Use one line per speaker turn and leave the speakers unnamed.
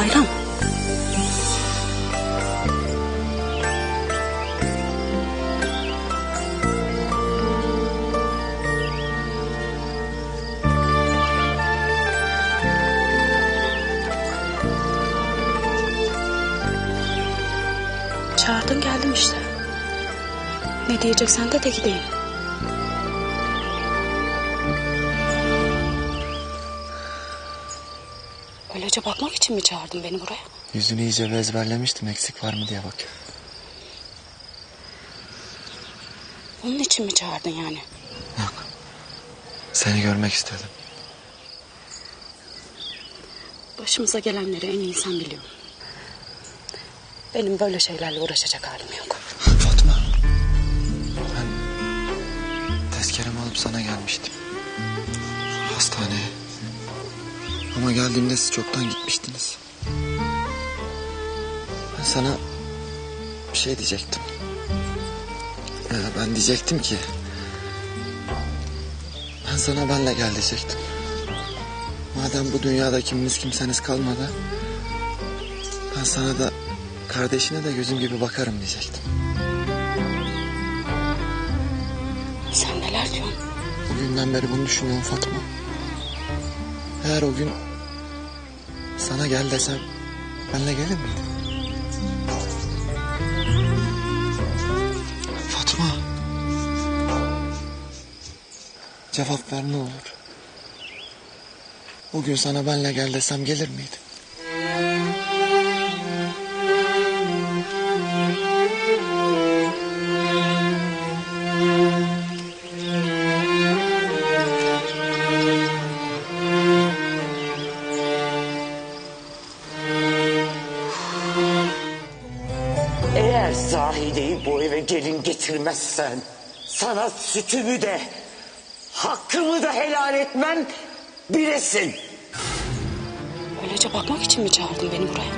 bayram. Çağırdım geldim işte. Ne diyeceksen de de gideyim. Öylece bakmak için mi çağırdın beni buraya?
Yüzünü iyice bir ezberlemiştim eksik var mı diye bak.
Onun için mi çağırdın yani?
Yok. Seni görmek istedim.
Başımıza gelenleri en iyi sen biliyorsun. Benim böyle şeylerle uğraşacak halim yok.
Fatma. Ben tezkeremi alıp sana gelmiştim. Hastaneye. Ama geldiğimde siz çoktan gitmiştiniz. Ben sana bir şey diyecektim. Ee, ben diyecektim ki... Ben sana benle gel diyecektim. Madem bu dünyada kiminiz kimseniz kalmadı... Ben sana da kardeşine de gözüm gibi bakarım diyecektim.
Sen neler diyorsun?
Bugünden beri bunu düşünüyorum Fatma. Eğer o gün sana gel desem benle gelir miydin? Fatma. Cevap ver ne olur. Bugün sana benle gel desem gelir miydin?
Eğer Zahide'yi bu eve gelin getirmezsen... ...sana sütümü de... ...hakkımı da helal etmem bilesin.
Öylece bakmak için mi çağırdın beni buraya?